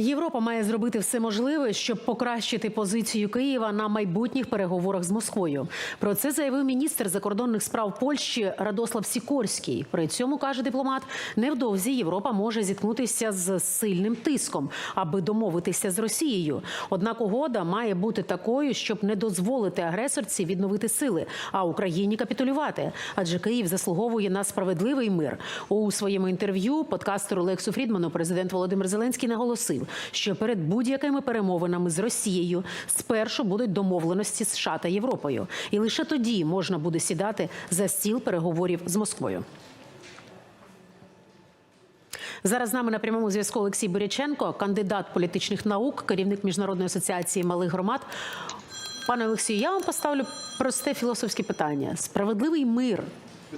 Європа має зробити все можливе, щоб покращити позицію Києва на майбутніх переговорах з Москвою. Про це заявив міністр закордонних справ Польщі Радослав Сікорський. При цьому каже дипломат, невдовзі Європа може зіткнутися з сильним тиском, аби домовитися з Росією. Однак угода має бути такою, щоб не дозволити агресорці відновити сили, а Україні капітулювати. Адже Київ заслуговує на справедливий мир. У своєму інтерв'ю подкастеру Лексу Фрідману президент Володимир Зеленський наголосив, що перед будь-якими перемовинами з Росією спершу будуть домовленості з США та Європою, і лише тоді можна буде сідати за стіл переговорів з Москвою. Зараз з нами на прямому зв'язку Олексій Боряченко, кандидат політичних наук, керівник міжнародної асоціації малих громад. Пане Олексію, я вам поставлю просте філософське питання: справедливий мир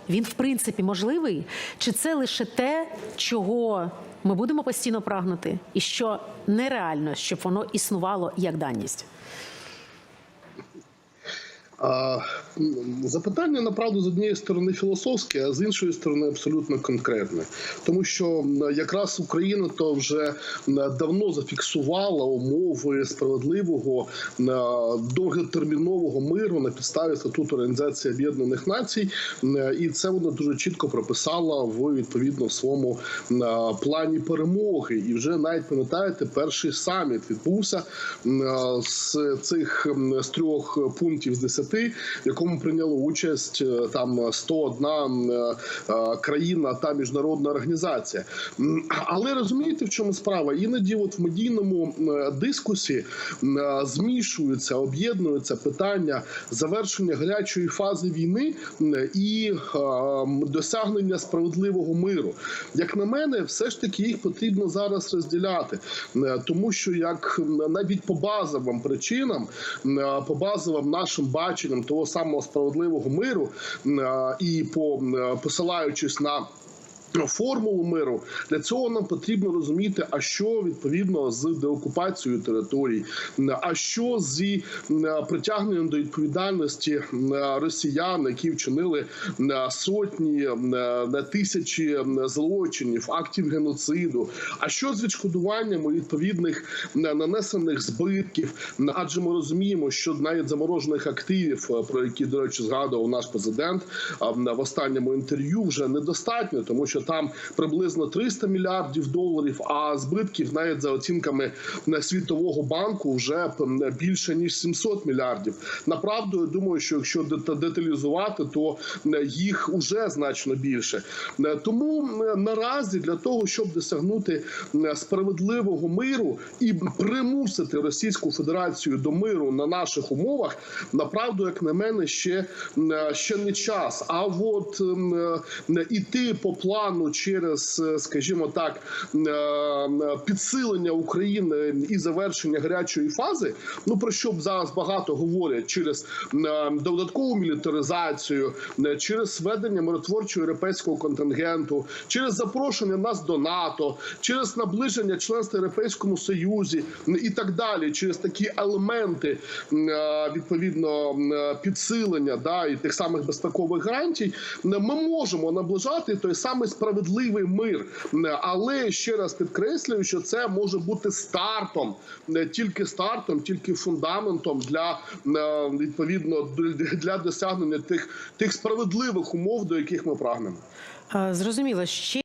він в принципі можливий? Чи це лише те, чого ми будемо постійно прагнути, і що нереально, щоб воно існувало як даність? Запитання направду з однієї сторони філософське, а з іншої сторони абсолютно конкретне, тому що якраз Україна то вже давно зафіксувала умови справедливого довготермінового миру на підставі статуту Організації Об'єднаних Націй, і це вона дуже чітко прописала в відповідно своєму плані перемоги. І вже навіть пам'ятаєте, перший саміт відбувся з цих з трьох пунктів з десяти, в прийняло участь е, там 101 е, е, країна та міжнародна організація. Але розумієте, в чому справа? Іноді, от в медійному дискусі змішуються, об'єднуються питання завершення гарячої фази війни і досягнення справедливого миру. Як на мене, все ж таки їх потрібно зараз розділяти, тому що як навіть по базовим причинам, по базовим нашим баченням того самого справедливого миру і по посилаючись на Формулу миру для цього нам потрібно розуміти, а що відповідно з деокупацією територій, а що з притягненням до відповідальності росіян, які вчинили сотні на тисячі злочинів, актів геноциду. А що з відшкодуванням відповідних нанесених збитків? Адже ми розуміємо, що навіть заморожених активів, про які до речі згадував наш президент в останньому інтерв'ю, вже недостатньо, тому що там приблизно 300 мільярдів доларів, а збитків навіть за оцінками світового банку вже більше ніж 700 мільярдів. Направду я думаю, що якщо дета- деталізувати, то їх уже значно більше. Тому наразі для того, щоб досягнути справедливого миру і примусити Російську Федерацію до миру на наших умовах, направду, як на мене, ще, ще не час. А от ем, іти по плану через, е, скажімо так, е, підсилення України і завершення гарячої фази. Ну про що б зараз багато говорять через е, додаткову мілітаризацію, через введення миротворчого європейського контингенту, через запрошення нас до НАТО, через наближення членства Європейському Союзі і так далі, через такі елементи відповідно підсилення да і тих самих безпекових гарантій, ми можемо наближати той самий справедливий мир. Але ще раз підкреслюю, що це може бути стартом, тільки стартом, тільки фундаментом для е, відповідно для досягнення тих тих справедливих умов, до яких ми прагнемо. Е, Зрозуміло, ще